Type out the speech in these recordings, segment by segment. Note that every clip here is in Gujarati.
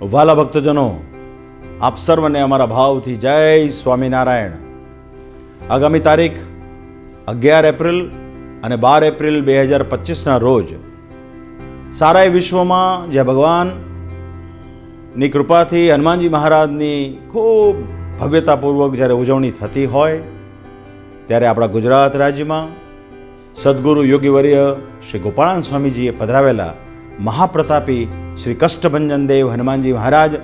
વાલા ભક્તજનો, આપ સર્વને અમારા ભાવથી જય સ્વામિનારાયણ. આગામી તારીખ અગિયાર એપ્રિલ અને બાર એપ્રિલ બે હજાર પચીસના રોજ સારા એ વિશ્વમાં જે ભગવાનની કૃપાથી હનુમાનજી મહારાજની ખૂબ ભવ્યતાપૂર્વક જ્યારે ઉજવણી થતી હોય, ત્યારે આપણા ગુજરાત રાજ્યમાં સદગુરુ યોગીવર્ય શ્રી ગોપાળાન સ્વામીજીએ પધરાવેલા મહાપ્રતાપી શ્રી કષ્ટભંજન દેવ હનુમાનજી મહારાજ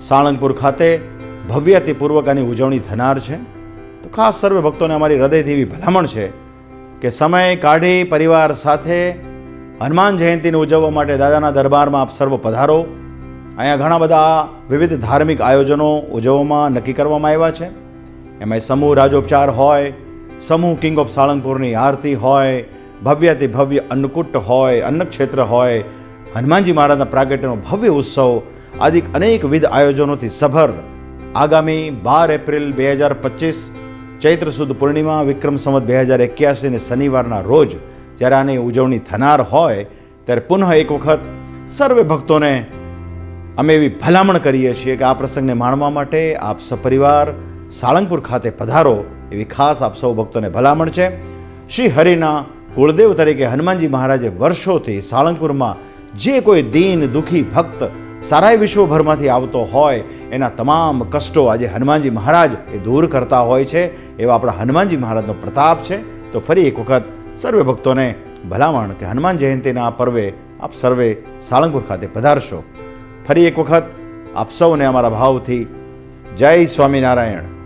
સાળંગપુર ખાતે ભવ્યતિપૂર્વક આની ઉજવણી થનાર છે. તો ખાસ સર્વે ભક્તોને અમારી હૃદયથી એવી ભલામણ છે કે સમય કાઢી પરિવાર સાથે હનુમાન જયંતિને ઉજવવા માટે દાદાના દરબારમાં આપ સર્વ પધારો. અહીંયા ઘણા બધા વિવિધ ધાર્મિક આયોજનો ઉજવવામાં નક્કી કરવામાં આવ્યા છે. એમાં સમૂહ રાજોપચાર હોય, સમૂહ કિંગ ઓફ સાળંગપુરની આરતી હોય ભવ્યથી ભવ્ય અન્નકૂટ હોય, અન્નક્ષેત્ર હોય હનુમાનજી મહારાજના પ્રાગટ્યનો ભવ્ય ઉત્સવ આદિ અનેકવિધ આયોજનોથી સભર. આગામી બાર એપ્રિલ બે હજાર પચીસ, ચૈત્ર સુદ પૂર્ણિમા, વિક્રમ સંવત બે હજાર એક્યાસી અને શનિવારના રોજ જ્યારે આની ઉજવણી થનાર હોય ત્યારે પુનઃ એક વખત સર્વે ભક્તોને અમે એવી ભલામણ કરીએ છીએ કે આ પ્રસંગને માણવા માટે આપ સપરિવાર સાળંગપુર ખાતે પધારો એવી ખાસ આપ સૌ ભક્તોને ભલામણ છે. શ્રી હરિના કુળદેવ તરીકે હનુમાનજી મહારાજે વર્ષોથી સાળંગપુરમાં જે કોઈ દીન દુઃખી ભક્ત સારાય વિશ્વભરમાંથી આવતો હોય, એના તમામ કષ્ટો આજે હનુમાનજી મહારાજ એ દૂર કરતા હોય છે. એવા આપણા હનુમાનજી મહારાજનો પ્રતાપ છે. તો ફરી એક વખત સર્વે ભક્તોને ભલામણ કે હનુમાન જયંતિના પર્વે આપ સર્વે સાળંગપુર ખાતે પધારશો. ફરી એક વખત આપ સૌને અમારા ભાવથી જય સ્વામિનારાયણ.